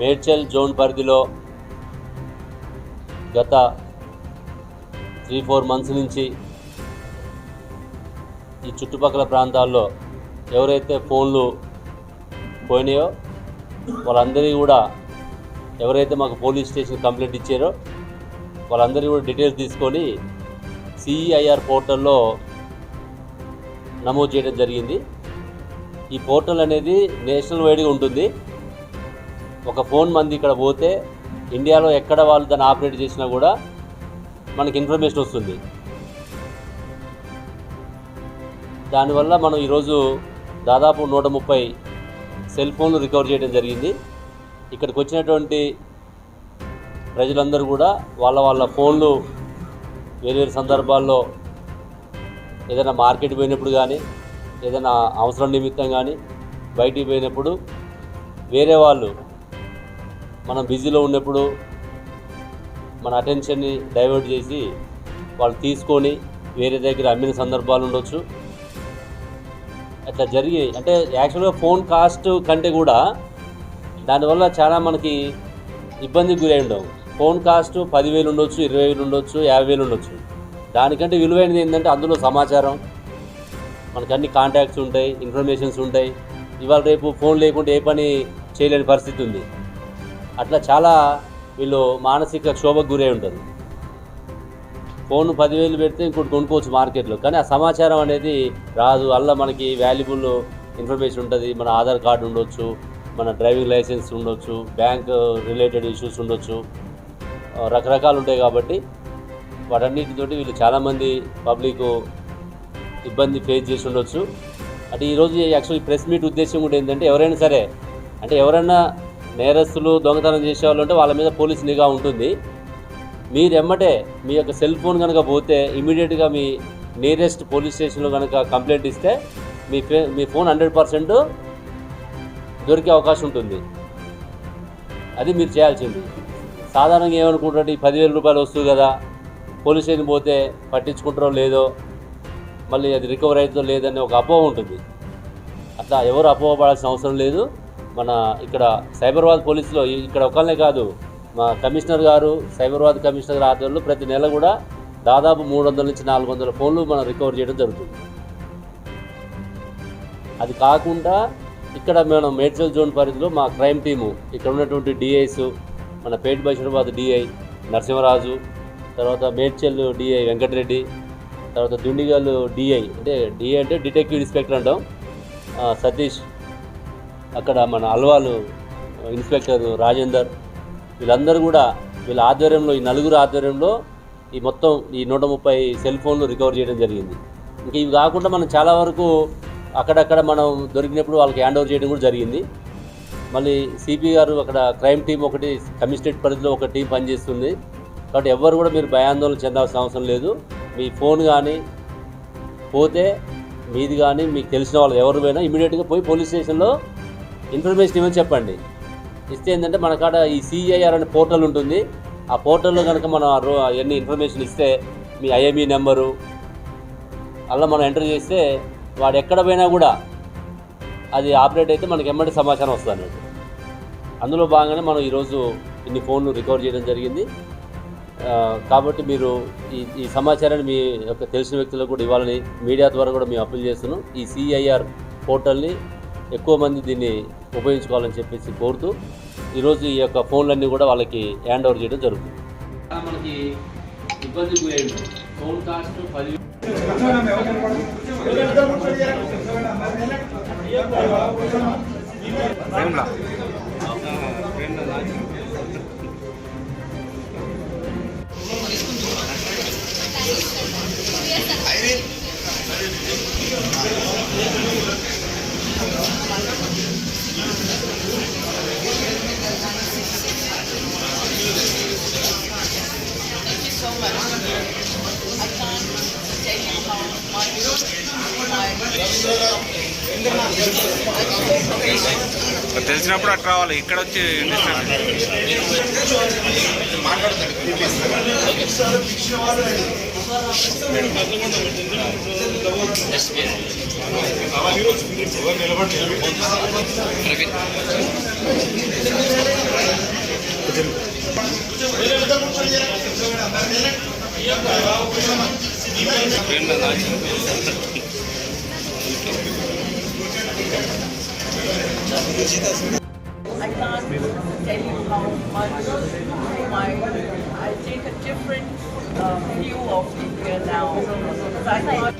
Medchal zone పరిధిలో గత three four months నుంచి ఈ చుట్టుపక్కల ప్రాంతాల్లో ఎవరైతే ఫోన్లు పోయినాయో వాళ్ళందరినీ కూడా ఎవరైతే మాకు పోలీస్ స్టేషన్ కంప్లైంట్ ఇచ్చారో వాళ్ళందరినీ కూడా డీటెయిల్స్ తీసుకొని సిఈఐఆర్ పోర్టల్లో నమోదు చేయడం జరిగింది. ఈ పోర్టల్ అనేది నేషనల్ వైడ్గా ఉంటుంది. ఒక ఫోన్ మంది ఇక్కడ పోతే ఇండియాలో ఎక్కడ వాళ్ళు దాన్ని ఆపరేట్ చేసినా కూడా మనకి ఇన్ఫర్మేషన్ వస్తుంది. దానివల్ల మనం ఈరోజు దాదాపు నూట ముప్పై సెల్ ఫోన్లు రికవర్ చేయడం జరిగింది. ఇక్కడికి వచ్చినటువంటి ప్రజలందరూ కూడా వాళ్ళ వాళ్ళ ఫోన్లు వేరు వేరు సందర్భాల్లో ఏదైనా మార్కెట్ పోయినప్పుడు కానీ ఏదైనా అవసరం నిమిత్తం కానీ బయటికి పోయినప్పుడు వేరే వాళ్ళు మనం బిజీలో ఉన్నప్పుడు మన అటెన్షన్ని డైవర్ట్ చేసి వాళ్ళు తీసుకొని వేరే దగ్గర అమ్మిన సందర్భాలు ఉండొచ్చు. అట్లా జరిగి అంటే యాక్చువల్గా ఫోన్ కాస్ట్ కంటే కూడా దానివల్ల చాలా మనకి ఇబ్బందికి గురై ఉండవు ఫోన్ కాస్ట్ పదివేలు ఉండొచ్చు ఇరవై వేలు ఉండొచ్చు యాభై వేలు ఉండొచ్చు. దానికంటే విలువైనది ఏంటంటే అందులో సమాచారం. మనకు అన్ని కాంటాక్ట్స్ ఉంటాయి ఇన్ఫర్మేషన్స్ ఉంటాయి. ఇవాళ రేపు ఫోన్ లేకుంటే ఏ పని చేయలేని పరిస్థితి ఉంది. అట్లా చాలా వీళ్ళు మానసిక క్షోభకు గురై ఉంటుంది ఫోన్ పదివేలు పెడితే ఇంకోటి కొనుక్కోవచ్చు మార్కెట్లో. కానీ ఆ సమాచారం అనేది రాదు. అలా మనకి వాల్యుబుల్ ఇన్ఫర్మేషన్ ఉంటుంది. మన ఆధార్ కార్డు ఉండొచ్చు మన డ్రైవింగ్ లైసెన్స్ ఉండొచ్చు బ్యాంక్ రిలేటెడ్ ఇష్యూస్ ఉండొచ్చు. రకరకాలు ఉంటాయి కాబట్టి వాటన్నిటితోటి వీళ్ళు చాలామంది పబ్లిక్ ఇబ్బంది ఫేస్ చేసి ఉండొచ్చు. అంటే ఈరోజు యాక్చువల్లీ ప్రెస్ మీట్ ఉద్దేశం కూడా ఏంటంటే ఎవరైనా సరే అంటే ఎవరైనా నేరస్తులు దొంగతనం చేసే వాళ్ళు ఉంటే వాళ్ళ మీద పోలీస్ నిఘా ఉంటుంది. మీరు ఎమ్మటే మీ యొక్క సెల్ ఫోన్ కనుక పోతే ఇమీడియట్గా మీ నియరెస్ట్ పోలీస్ స్టేషన్లో కనుక కంప్లైంట్ ఇస్తే మీ ఫే మీ ఫోన్ హండ్రెడ్ పర్సెంట్ దొరికే అవకాశం ఉంటుంది. అది మీరు చేయాల్సింది. సాధారణంగా ఏమనుకుంటారు ఈ పదివేల రూపాయలు వస్తుంది కదా పోలీస్ స్టేషన్ పోతే పట్టించుకుంటారో లేదో మళ్ళీ అది రికవర్ అవుతుందో లేదని ఒక అపోహ ఉంటుంది. అట్లా ఎవరు అపోహ పడాల్సిన అవసరం లేదు. మన ఇక్కడ సైబరాబాద్ పోలీసులో ఇక్కడ ఒకళ్ళనే కాదు మా కమిషనర్ గారు సైబరాబాద్ కమిషనర్ ఆధ్వర్యంలో ప్రతి నెల కూడా దాదాపు మూడు వందల నుంచి నాలుగు వందల ఫోన్లు మనం రికవర్ చేయడం జరుగుతుంది. అది కాకుండా ఇక్కడ మనం మేడ్చల్ జోన్ పరిధిలో మా క్రైమ్ టీము ఇక్కడ ఉన్నటువంటి డిఐస్ మన పేట్ బషీరాబాద్ డిఐ నరసింహరాజు తర్వాత మేడ్చల్ డిఐ వెంకటరెడ్డి తర్వాత దుండిగల్ డిఐ అంటే డిఐ అంటే డిటెక్టివ్ ఇన్స్పెక్టర్ అంటాం సతీష్. అక్కడ మన అల్వాలు ఇన్స్పెక్టర్ రాజేందర్ వీళ్ళందరూ కూడా వీళ్ళ ఆధ్వర్యంలో ఈ నలుగురు ఆధ్వర్యంలో ఈ మొత్తం ఈ నూట ముప్పై సెల్ ఫోన్లు రికవర్ చేయడం జరిగింది. ఇంకా ఇవి కాకుండా మనం చాలా వరకు అక్కడక్కడ మనం దొరికినప్పుడు వాళ్ళకి హ్యాండ్ ఓవర్ చేయడం కూడా జరిగింది. మళ్ళీ సిపి గారు అక్కడ క్రైమ్ టీం ఒకటి కమిషనరేట్ పరిధిలో ఒక టీం పనిచేస్తుంది. కాబట్టి ఎవ్వరు కూడా మీరు భయాందోళన చెందాల్సిన అవసరం లేదు. మీ ఫోన్ కానీ పోతే మీది కానీ మీకు తెలిసిన వాళ్ళు ఎవరు పోయినా ఇమీడియట్గా పోయి పోలీస్ స్టేషన్లో ఇన్ఫర్మేషన్ ఇవ్వని చెప్పండి. ఇస్తే ఏంటంటే మన కాడ ఈ సిఐఆర్ అనే పోర్టల్ ఉంటుంది. ఆ పోర్టల్లో కనుక మనం అవన్నీ ఇన్ఫర్మేషన్ ఇస్తే మీ ఐఎంఈ నెంబరు అలా మనం ఎంటర్ చేస్తే వాడు ఎక్కడ పోయినా కూడా అది ఆపరేట్ అయితే మనకి ఎమ్మటి సమాచారం వస్తుంది అందులో భాగంగానే మనం ఈరోజు ఇన్ని ఫోన్లు రికవర్ చేయడం జరిగింది. కాబట్టి మీరు ఈ ఈ సమాచారాన్ని మీ యొక్క తెలిసిన వ్యక్తులకు కూడా ఇవ్వాలని మీడియా ద్వారా కూడా మేము అప్పీల్ చేస్తున్నాం. ఈ సిఐఆర్ పోర్టల్ని ఎక్కువ మంది దీన్ని ఉపయోగించుకోవాలని చెప్పేసి కోరుతూ ఈరోజు ఈ యొక్క ఫోన్లన్నీ కూడా వాళ్ళకి హ్యాండ్ ఓవర్ చేయడం జరుగుతుంది. మనకి ఇబ్బంది ఫోన్ కాస్ట్ పది తెలిసినప్పుడు అట్లా రావాలి. ఇక్కడ వచ్చి నిలబడి I can't tell you how much my I take a different uh, view of India now. So I thought